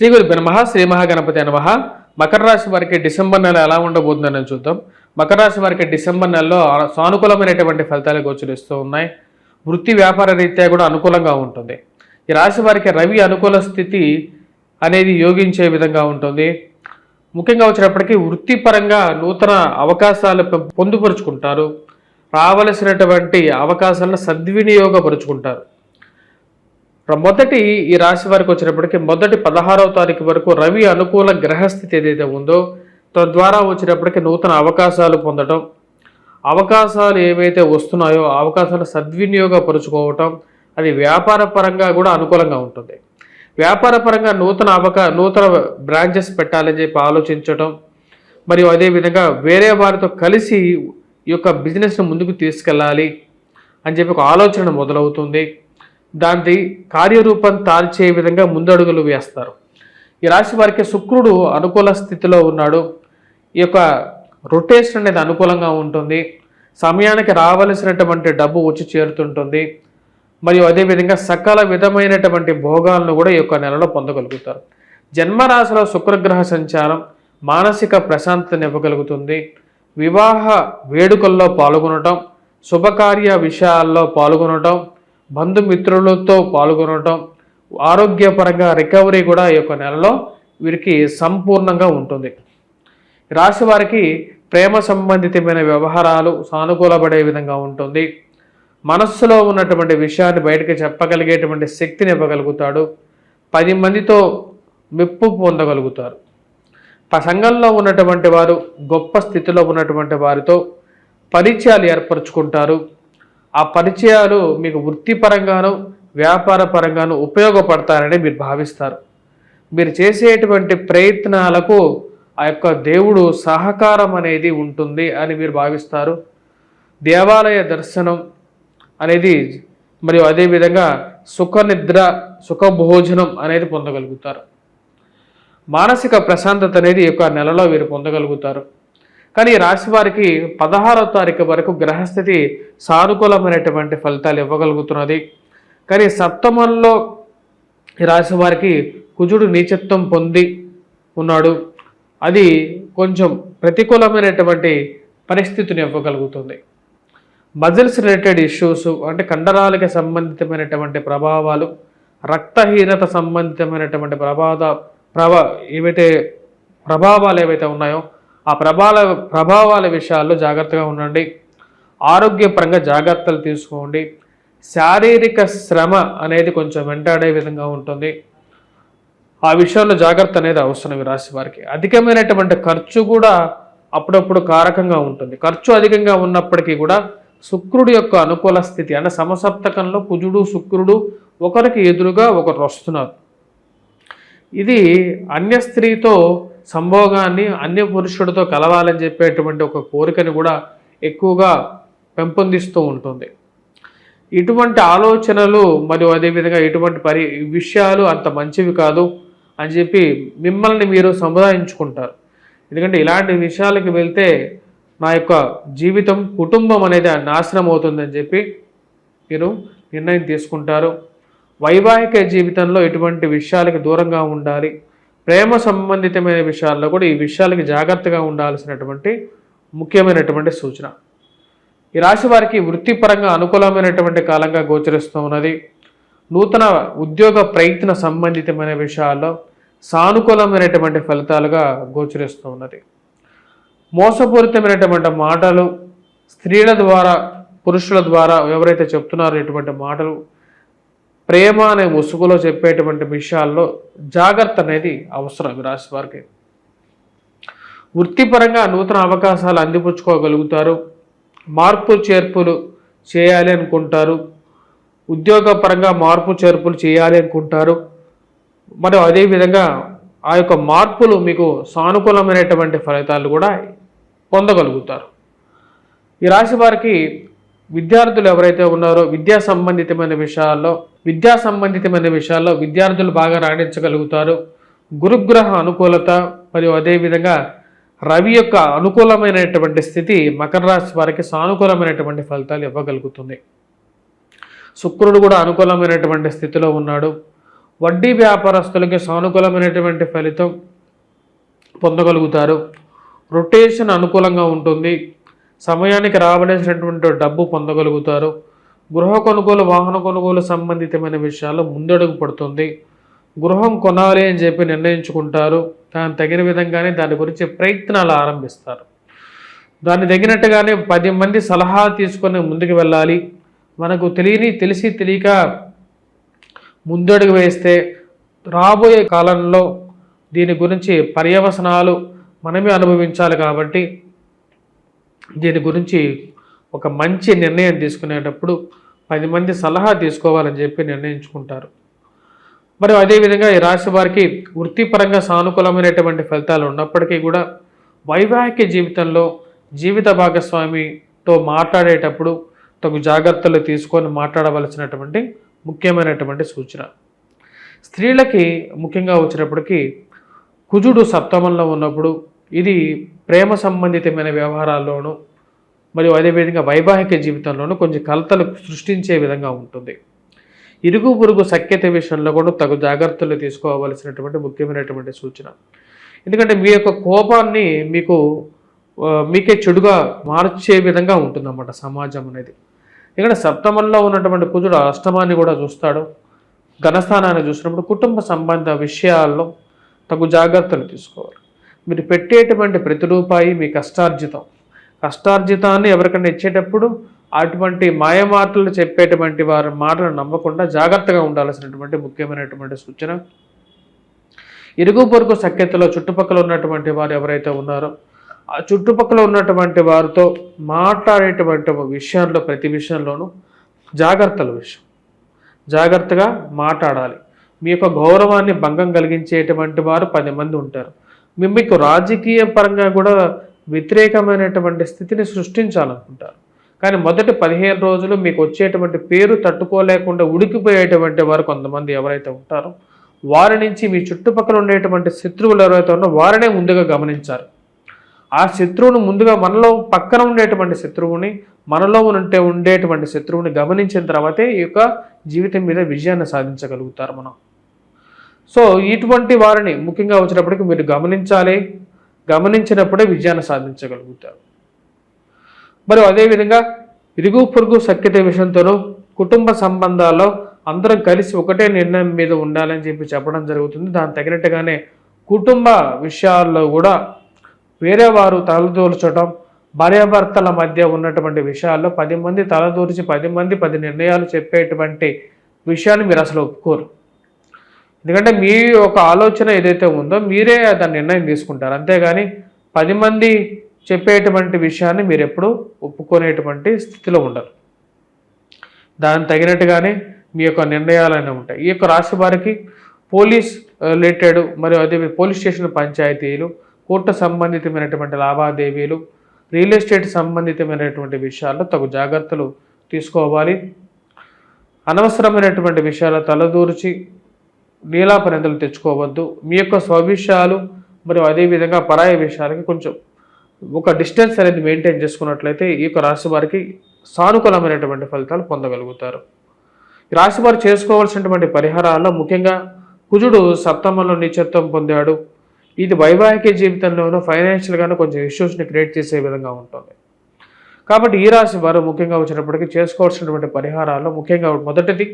శ్రీ గురు బ్రహ్మ శ్రీ మహాగణపతి నమ. మకర రాశి వారికి డిసెంబర్ నెల ఎలా ఉండబోతుందని చూద్దాం. మకర రాశి వారికి డిసెంబర్ నెలలో సానుకూలమైనటువంటి ఫలితాలు గోచరిస్తూ ఉన్నాయి. వృత్తి వ్యాపార రీత్యా కూడా అనుకూలంగా ఉంటుంది. ఈ రాశి వారికి రవి అనుకూల స్థితి అనేది యోగించే విధంగా ఉంటుంది. ముఖ్యంగా వచ్చినప్పటికీ వృత్తిపరంగా నూతన అవకాశాలు పొందుపరుచుకుంటారు. రావలసినటువంటి అవకాశాలను సద్వినియోగపరుచుకుంటారు. మొదటి ఈ రాశి వారికి వచ్చినప్పటికీ మొదటి పదహారవ తారీఖు వరకు రవి అనుకూల గ్రహస్థితి ఏదైతే ఉందో తద్వారా వచ్చినప్పటికీ నూతన అవకాశాలు పొందడం అవకాశాలు ఏవైతే వస్తున్నాయో అవకాశాలు సద్వినియోగపరుచుకోవటం అది వ్యాపార పరంగా కూడా అనుకూలంగా ఉంటుంది. వ్యాపార పరంగా నూతన అవకా నూతన బ్రాంచెస్ పెట్టాలని చెప్పి ఆలోచించటం మరియు అదేవిధంగా వేరే వారితో కలిసి ఈ యొక్క బిజినెస్ను ముందుకు తీసుకెళ్ళాలి అని చెప్పి ఒక ఆలోచన మొదలవుతుంది. దాన్ని కార్యరూపం తాల్చే విధంగా ముందడుగులు వేస్తారు. ఈ రాశి వారికి శుక్రుడు అనుకూల స్థితిలో ఉన్నాడు. ఈ యొక్క రొటేషన్ అనేది అనుకూలంగా ఉంటుంది. సమయానికి రావలసినటువంటి డబ్బు వచ్చి చేరుతుంటుంది. మరియు అదేవిధంగా సకల విధమైనటువంటి భోగాలను కూడా ఈ యొక్క నెలలో పొందగలుగుతారు. జన్మరాశిలో శుక్రగ్రహ సంచారం మానసిక ప్రశాంతతను ఇవ్వగలుగుతుంది. వివాహ వేడుకల్లో పాల్గొనటం శుభకార్య విషయాల్లో పాల్గొనటం బంధుమిత్రులతో పాల్గొనటం ఆరోగ్యపరంగా రికవరీ కూడా ఈ యొక్క నెలలో వీరికి సంపూర్ణంగా ఉంటుంది. రాశి వారికి ప్రేమ సంబంధితమైన వ్యవహారాలు సానుకూలపడే విధంగా ఉంటుంది. మనస్సులో ఉన్నటువంటి విషయాన్ని బయటకు చెప్పగలిగేటువంటి శక్తిని ఇవ్వగలుగుతాడు. పది మందితో మెప్పు పొందగలుగుతారు. సంఘంలో ఉన్నటువంటి వారు గొప్ప స్థితిలో ఉన్నటువంటి వారితో పరిచయాలు ఏర్పరచుకుంటారు. ఆ పరిచయాలు మీకు వృత్తిపరంగాను వ్యాపార పరంగాను ఉపయోగపడతారని మీరు భావిస్తారు. మీరు చేసేటువంటి ప్రయత్నాలకు ఆ యొక్క దేవుడు సహకారం అనేది ఉంటుంది అని మీరు భావిస్తారు. దేవాలయ దర్శనం అనేది మరియు అదేవిధంగా సుఖ నిద్ర సుఖ భోజనం అనేది పొందగలుగుతారు. మానసిక ప్రశాంతత అనేది ఈ యొక్క నెలలో వీరు పొందగలుగుతారు. కానీ ఈ రాశి వారికి పదహారవ తారీఖు వరకు గ్రహస్థితి సానుకూలమైనటువంటి ఫలితాలు ఇవ్వగలుగుతున్నది. కానీ సప్తమంలో ఈ రాశి వారికి కుజుడు నీచత్వం పొంది ఉన్నాడు. అది కొంచెం ప్రతికూలమైనటువంటి పరిస్థితిని ఇవ్వగలుగుతుంది. మజిల్స్ రిలేటెడ్ ఇష్యూస్ అంటే కండరాలకి సంబంధితమైనటువంటి ప్రభావాలు రక్తహీనత సంబంధితమైనటువంటి ప్రభావ ప్రభా ఏవైతే ప్రభావాలు ఏవైతే ఉన్నాయో ఆ ప్రభాల ప్రభావాల విషయాల్లో జాగ్రత్తగా ఉండండి. ఆరోగ్యపరంగా జాగ్రత్తలు తీసుకోండి. శారీరక శ్రమ అనేది కొంచెం వెంటాడే విధంగా ఉంటుంది. ఆ విషయంలో జాగ్రత్త అనేది అవసరం ఈ రాశి వారికి. అధికమైనటువంటి ఖర్చు కూడా అప్పుడప్పుడు కారకంగా ఉంటుంది. ఖర్చు అధికంగా ఉన్నప్పటికీ కూడా శుక్రుడు యొక్క అనుకూల స్థితి అంటే సమసప్తకంలో కుజుడు శుక్రుడు ఒకరికి ఎదురుగా ఒకరు వస్తున్నారు. ఇది అన్య స్త్రీతో సంభోగాన్ని అన్య పురుషుడితో కలవాలని చెప్పేటువంటి ఒక కోరికని కూడా ఎక్కువగా పెంపొందిస్తూ ఉంటుంది. ఇటువంటి ఆలోచనలు మరియు అదేవిధంగా ఇటువంటి పరి విషయాలు అంత మంచివి కాదు అని చెప్పి మిమ్మల్ని మీరు సముదాయించుకుంటారు. ఎందుకంటే ఇలాంటి విషయాలకు వెళ్తే నా యొక్క జీవితం కుటుంబం అనేది నాశనం అవుతుందని చెప్పి మీరు నిర్ణయం తీసుకుంటారు. వైవాహిక జీవితంలో ఇటువంటి విషయాలకు దూరంగా ఉండాలి. ప్రేమ సంబంధితమైన విషయాల్లో కూడా ఈ విషయాలకి జాగ్రత్తగా ఉండాల్సినటువంటి ముఖ్యమైనటువంటి సూచన. ఈ రాశి వారికి వృత్తిపరంగా అనుకూలమైనటువంటి కాలంగా గోచరిస్తూ ఉన్నది. నూతన ఉద్యోగ ప్రయత్న సంబంధితమైన విషయాల్లో సానుకూలమైనటువంటి ఫలితాలుగా గోచరిస్తూ ఉన్నది. మోసపూరితమైనటువంటి మాటలు స్త్రీల ద్వారా పురుషుల ద్వారా ఎవరైతే చెప్తున్నారో ఇటువంటి మాటలు ప్రేమ అనే ముసుగులో చెప్పేటువంటి విషయాల్లో జాగ్రత్త అనేది అవసరం ఈ రాశి వారికి. వృత్తిపరంగా నూతన అవకాశాలు అందిపుచ్చుకోగలుగుతారు. మార్పు చేర్పులు చేయాలి అనుకుంటారు. ఉద్యోగపరంగా మార్పు చేర్పులు చేయాలి అనుకుంటారు. మరియు అదేవిధంగా ఆ యొక్క మార్పులు మీకు సానుకూలమైనటువంటి ఫలితాలు కూడా పొందగలుగుతారు. ఈ రాశి వారికి విద్యార్థులు ఎవరైతే ఉన్నారో విద్యా సంబంధితమైన విషయాల్లో విద్యా సంబంధితమైన విషయాల్లో విద్యార్థులు బాగా రాణించగలుగుతారు. గురుగ్రహ అనుకూలత మరియు అదేవిధంగా రవి యొక్క అనుకూలమైనటువంటి స్థితి మకర రాశి వారికి సానుకూలమైనటువంటి ఫలితాలు ఇవ్వగలుగుతుంది. శుక్రుడు కూడా అనుకూలమైనటువంటి స్థితిలో ఉన్నాడు. వడ్డీ వ్యాపారస్తులకి సానుకూలమైనటువంటి ఫలితం పొందగలుగుతారు. రొటేషన్ అనుకూలంగా ఉంటుంది. సమయానికి రావలసినటువంటి డబ్బు పొందగలుగుతారు. గృహ కొనుగోలు వాహన కొనుగోలు సంబంధితమైన విషయాల్లో ముందడుగు పడుతుంది. గృహం కొనాలి అని చెప్పి నిర్ణయించుకుంటారు. దాని తగిన విధంగానే దాని గురించి ప్రయత్నాలు ఆరంభిస్తారు. దాన్ని తగినట్టుగానే పది మంది సలహా తీసుకొని ముందుకు వెళ్ళాలి. మనకు తెలియని తెలిసి తెలియక ముందడుగు వేస్తే రాబోయే కాలంలో దీని గురించి పర్యవసనాలు మనమే అనుభవించాలి కాబట్టి దీని గురించి ఒక మంచి నిర్ణయం తీసుకునేటప్పుడు పది మంది సలహా తీసుకోవాలని చెప్పి నిర్ణయించుకుంటారు. మరి అదేవిధంగా ఈ రాశి వారికి వృత్తిపరంగా సానుకూలమైనటువంటి ఫలితాలు ఉన్నప్పటికీ కూడా వైవాహిక జీవితంలో జీవిత భాగస్వామితో మాట్లాడేటప్పుడు తగు జాగ్రత్తలు తీసుకొని మాట్లాడవలసినటువంటి ముఖ్యమైనటువంటి సూచన. స్త్రీలకి ముఖ్యంగా వచ్చినప్పటికీ కుజుడు సప్తమంలో ఉన్నప్పుడు ఇది ప్రేమ సంబంధితమైన వ్యవహారాల్లోనూ మరియు అదేవిధంగా వైవాహిక జీవితంలోనూ కొంచెం కలతలు సృష్టించే విధంగా ఉంటుంది. ఇరుగు పొరుగు సఖ్యత విషయంలో కూడా తగు జాగ్రత్తలు తీసుకోవాల్సినటువంటి ముఖ్యమైనటువంటి సూచన. ఎందుకంటే మీ యొక్క కోపాన్ని మీకు మీకే చెడుగా మార్చే విధంగా ఉంటుందన్నమాట సమాజం అనేది. ఎందుకంటే సప్తమంలో ఉన్నటువంటి కుజుడు అష్టమాన్ని కూడా చూస్తాడు. ఘనస్థానాన్ని చూసినప్పుడు కుటుంబ సంబంధ విషయాల్లో తగు జాగ్రత్తలు తీసుకోవాలి. మీరు పెట్టేటువంటి ప్రతి రూపాయి మీ కష్టార్జితం. కష్టార్జితాన్ని ఎవరికైనా ఇచ్చేటప్పుడు అటువంటి మాయమాటలు చెప్పేటువంటి వారి మాటలు నమ్మకుండా జాగ్రత్తగా ఉండాల్సినటువంటి ముఖ్యమైనటువంటి సూచన. ఇరుగు పొరుగు సఖ్యతలో చుట్టుపక్కల ఉన్నటువంటి వారు ఎవరైతే ఉన్నారో ఆ చుట్టుపక్కల ఉన్నటువంటి వారితో మాట్లాడేటువంటి విషయాల్లో ప్రతి విషయంలోనూ జాగ్రత్తల విషయం. జాగ్రత్తగా మాట్లాడాలి. మీ యొక్క గౌరవాన్ని భంగం కలిగించేటువంటి వారు పది మంది ఉంటారు. మీకు రాజకీయ పరంగా కూడా వ్యతిరేకమైనటువంటి స్థితిని సృష్టించాలనుకుంటారు. కానీ మొదటి పదిహేను రోజులు మీకు వచ్చేటువంటి పేరు తట్టుకోలేకుండా ఉడికిపోయేటువంటి వారు కొంతమంది ఎవరైతే ఉంటారో వారి నుంచి మీ చుట్టుపక్కల ఉండేటువంటి శత్రువులు ఎవరైతే ఉన్నారో వారినే ముందుగా గమనించారు ఆ శత్రువును ముందుగా మనలో పక్కన ఉండేటువంటి శత్రువుని మనలో ఉంటే ఉండేటువంటి శత్రువుని గమనించిన తర్వాతే ఈ యొక్క జీవితం మీద విజయాన్ని సాధించగలుగుతారు మనం. సో ఇటువంటి వారిని ముఖ్యంగా వచ్చినప్పటికీ మీరు గమనించాలి. గమనించినప్పుడే విజయాన్ని సాధించగలుగుతారు. మరి అదేవిధంగా ఇరుగు పొరుగు సఖ్యత విషయంతోనూ కుటుంబ సంబంధాల్లో అందరం కలిసి ఒకటే నిర్ణయం మీద ఉండాలని చెప్పి చెప్పడం జరుగుతుంది. దానికి తగినట్టుగానే కుటుంబ విషయాల్లో కూడా వేరే వారు తలదూర్చడం భార్యాభర్తల మధ్య ఉన్నటువంటి విషయాల్లో పది మంది తలదూర్చి పది మంది పది నిర్ణయాలు చెప్పేటువంటి విషయాన్ని మీరు అసలు ఒప్పుకోరు. ఎందుకంటే మీ ఒక ఆలోచన ఏదైతే ఉందో మీరే దాని నిర్ణయం తీసుకుంటారు. అంతేగాని పది మంది చెప్పేటువంటి విషయాన్ని మీరు ఎప్పుడూ ఒప్పుకునేటువంటి స్థితిలో ఉండరు. దానికి తగినట్టుగానే మీ యొక్క నిర్ణయాలనే ఉంటాయి. ఈ యొక్క రాశి వారికి పోలీస్ రిలేటెడ్ మరియు అదే పోలీస్ స్టేషన్ పంచాయతీలు కోర్టు సంబంధితమైనటువంటి లావాదేవీలు రియల్ ఎస్టేట్ సంబంధితమైనటువంటి విషయాల్లో తగు జాగ్రత్తలు తీసుకోవాలి. అనవసరమైనటువంటి విషయాల తలదూర్చి నీలాపనిందలు తెచ్చుకోవద్దు. మీ యొక్క స్వవిషయాలు మరియు అదేవిధంగా పరాయ విషయాలకి కొంచెం ఒక డిస్టెన్స్ అనేది మెయింటైన్ చేసుకున్నట్లయితే ఈ యొక్క రాశి వారికి సానుకూలమైనటువంటి ఫలితాలు పొందగలుగుతారు. ఈ రాశి వారు చేసుకోవాల్సినటువంటి పరిహారాల్లో ముఖ్యంగా కుజుడు సప్తమంలో నీచత్వం పొందాడు. ఇది వైవాహిక జీవితంలోనూ ఫైనాన్షియల్గాను కొంచెం ఇష్యూస్ని క్రియేట్ చేసే విధంగా ఉంటుంది. కాబట్టి ఈ రాశి వారు ముఖ్యంగా వచ్చినప్పటికీ చేసుకోవాల్సినటువంటి పరిహారాల్లో ముఖ్యంగా మొదటిది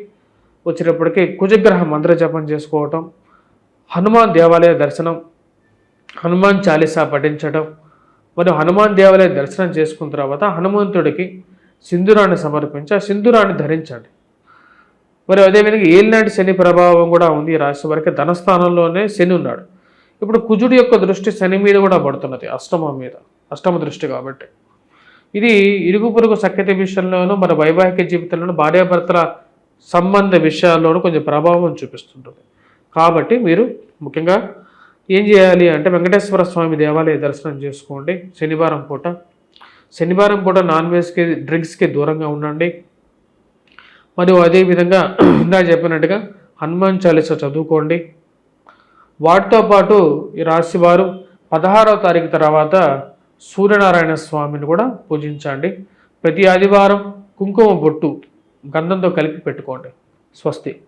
వచ్చినప్పటికీ కుజగ్రహ మంత్ర జపం చేసుకోవటం హనుమాన్ దేవాలయ దర్శనం హనుమాన్ చాలీసా పఠించడం మరియు హనుమాన్ దేవాలయ దర్శనం చేసుకున్న తర్వాత హనుమంతుడికి సింధూరాన్ని సమర్పించి ఆ సింధూరాన్ని ధరించండి మరి అదేవిధంగా ఏలినాటి శని ప్రభావం కూడా ఉంది ఈ రాశి వారికి. ధనస్థానంలోనే శని ఉన్నాడు. ఇప్పుడు కుజుడి యొక్క దృష్టి శని మీద కూడా పడుతున్నది అష్టమం మీద అష్టమ దృష్టి కాబట్టి. ఇది ఇరుగు పొరుగు సఖ్యత విషయంలోనూ మన వైవాహిక జీవితంలోనూ భార్యాభర్తల సంబంధ విషయాల్లోనూ కొంచెం ప్రభావం చూపిస్తుంటుంది. కాబట్టి మీరు ముఖ్యంగా ఏం చేయాలి అంటే వెంకటేశ్వర స్వామి దేవాలయ దర్శనం చేసుకోండి. శనివారం పూట. శనివారం పూట నాన్ వెజ్కి డ్రింక్స్కి దూరంగా ఉండండి. మరియు అదేవిధంగా ఇందా చెప్పినట్టుగా హనుమాన్ చాలీస చదువుకోండి. వాటితో పాటు ఈ రాశివారు పదహారవ తారీఖు తర్వాత సూర్యనారాయణ స్వామిని కూడా పూజించండి. ప్రతి ఆదివారం కుంకుమ బొట్టు గంధంతో కలిపి పెట్టుకోండి. స్వస్తి.